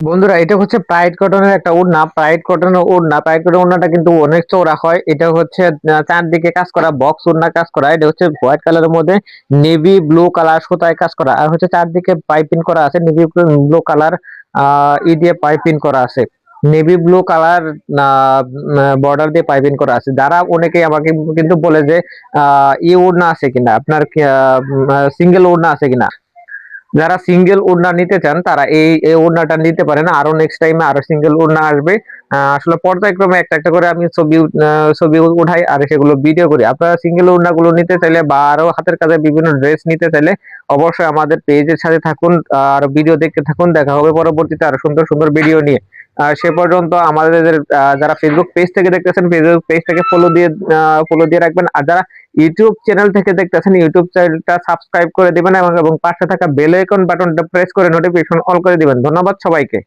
বন্ধুরা, এটা হচ্ছে প্রাইড কটনের একটা ওড়না প্রাইড কটনের ওড়না প্রাইড কটনের ওড়নাটা কিন্তু অনেক চওড়া হয়। এটা হচ্ছে চারদিকে কাজ করা বক্স ওড়না কাজ করা। এটা হচ্ছে হোয়াইট কালারের মধ্যে নেভি ব্লু কালার সুতায় কাজ করা। আর হচ্ছে চারদিকে পাইপিং করা আছে নেভি ব্লু কালার ই দিয়ে পাইপিং করা আছে। নেভি ব্লু কালার বর্ডার দিয়ে পাইপিং করা আছে। যারা অনেকেই আমাকে কিন্তু বলে যে, আহ ই ওড়না আছে কিনা, আপনার সিঙ্গেল ওড়না আছে কিনা। যারা সিঙ্গেল ওড়না নিতে চান, তারা এই এই ওড়নাটা নিতে পারেন। আরও নেক্সট টাইমে আরও সিঙ্গেল ওড়না আসবে। আসলে পর্যায়ক্রমে একটা একটা করে আমি ছবি ছবি উঠাই আর সেগুলো ভিডিও করি। আপনারা সিঙ্গেল ওড়না গুলো নিতে চাইলে বা আরও হাতের কাজে বিভিন্ন ড্রেস নিতে চাইলে অবশ্যই আমাদের পেজের সাথে থাকুন আর ভিডিও দেখতে থাকুন। দেখা হবে পরবর্তীতে আরও সুন্দর সুন্দর ভিডিও নিয়ে। সে পর্যন্ত আমাদের যারা ফেসবুক পেজ থেকে দেখতেছেন ফেসবুক পেজ থেকে ফলো দিয়ে ফলো দিয়ে রাখবেন। আর যারা ইউটিউব চ্যানেল থেকে দেখতেছেন ইউটিউব চ্যানেলটা সাবস্ক্রাইব করে দিবেন এবং পাশে থাকা বেল আইকন বাটনটা প্রেস করে নোটিফিকেশন অল করে দিবেন। ধন্যবাদ সবাইকে।